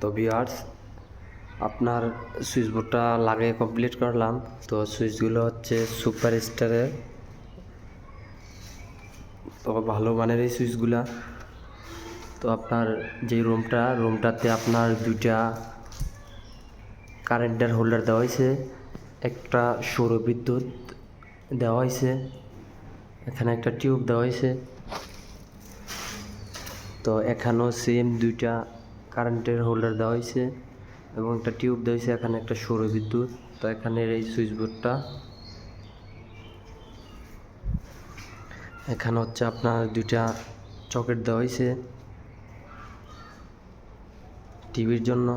তো ভিউয়ার্স আপনার সুইচ বোর্ডটা লাগিয়ে কমপ্লিট করলাম। তো সুইচগুলো হচ্ছে সুপার স্টারের তো ভালো মানের এই সুইচগুলা তো আপনার যে রুমটা রুমটাতে আপনার দুইটা কারেন্টের হোল্ডার দেওয়া হয়েছে একটা সৌর বিদ্যুৎ দেওয়া হয়েছে এখানে একটা টিউব দেওয়া হয়েছে তো এখানেও সেম দুইটা কারেন্টের হোল্ডার দেওয়া হয়েছে এবং একটা টিউব দেওয়া হয়েছে, এখানে একটা সৌর বিদ্যুৎ। তো এখানের এই সুইচ বোর্ডটা এখানে হচ্ছে আপনার দুইটা চকেট দেওয়া হয়েছে টিভির জন্য।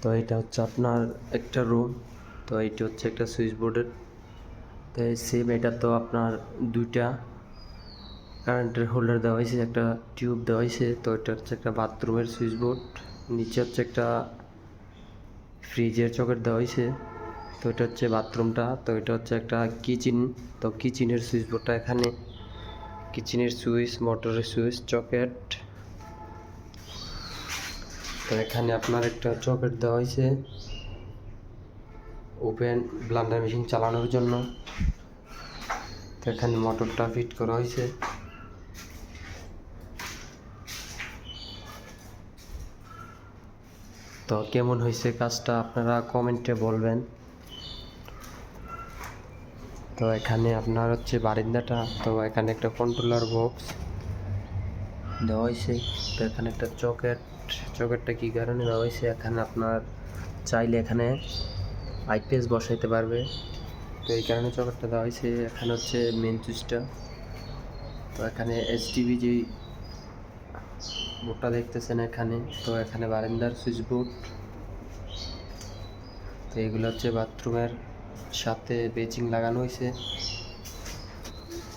তো এটা হচ্ছে আপনার একটা রুম, তো এইটা হচ্ছে একটা সুইচ বোর্ডের। তো সেম এটা তো আপনার দুইটা কারেন্টের হোল্ডার দেওয়া হয়েছে, একটা টিউব দেওয়া হয়েছে, তো এটা হচ্ছে একটা বাথরুমের সুইচ বোর্ড, নিচে হচ্ছে একটা ফ্রিজের চকেট দেওয়া হয়েছে, তো এটা হচ্ছে বাথরুমটা, তো এটা হচ্ছে একটা কিচেন, তো কিচেনের সুইচ বোর্ডটা এখানে, কিচেনের সুইচ, মোটরের সুইচ, চকেট, তো এখানে আপনার একটা চকেট দেওয়া হয়েছে ওপেন ব্লান্ডার মেশিন চালানোর জন্য, তো এখানে মোটরটা ফিট করা হয়েছে। তো কেমন হয়েছে কাজটা আপনারা কমেন্টে বলবেন। তো এখানে আপনার হচ্ছে বারিন্দাটা, তো এখানে একটা কন্ট্রোলার বক্স দেওয়া হয়েছে, তো এখানে একটা চকেট, চকেটটা কী কারণে দেওয়া হয়েছে? এখানে আপনার চাইলে এখানে আইপিএস বসাইতে পারবে, তো এই কারণে চকেটটা দেওয়া হয়েছে। এখানে হচ্ছে মেন সুইচটা তো এখানে এসটিভি যেই বোর্ডটা দেখতেছেন এখানে। তো এখানে বারান্দার সুইচ বোর্ড। তো এগুলো হচ্ছে বাথরুমের সাথে বেচিং লাগানো হয়েছে।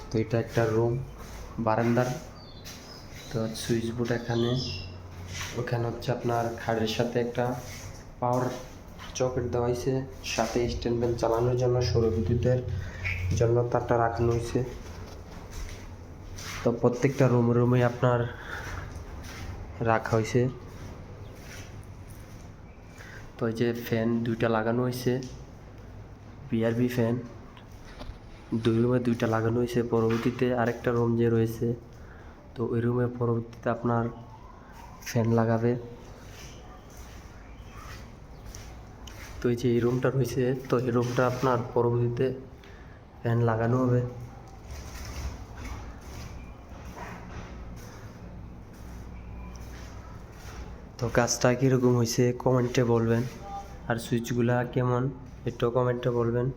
তো এটা একটা রুম, বারান্দার। তো সুইচ বোর্ড এখানে। ওখানে হচ্ছে আপনার খাটের সাথে একটা পাওয়ার চকেট দেওয়া হয়েছে। সাথে স্ট্যান্ড ফ্যান চালানোর জন্য, সৌর বিদ্যুতের জন্য তারটা রাখানো হয়েছে। তো প্রত্যেকটা রুম, রুমে আপনার রাখা হয়েছে তো এই যে ফ্যান দুইটা লাগানো হয়েছে বিআরবি ফ্যান। দুই রুমে দুইটা লাগানো হয়েছে পরবর্তীতে আরেকটা রুম যে রয়েছে, তো ওই রুমে পরবর্তীতে আপনার ফ্যান লাগাবে। তো এই যে এই রুমটা রয়েছে, তো এই রুমটা আপনার পরবর্তীতে ফ্যান লাগানো হবে। তো কাজটা কীরকম হয়েছে কমেন্টে বলবেন। আর সুইচগুলা কেমন? একটু কমেন্টে বলবেন।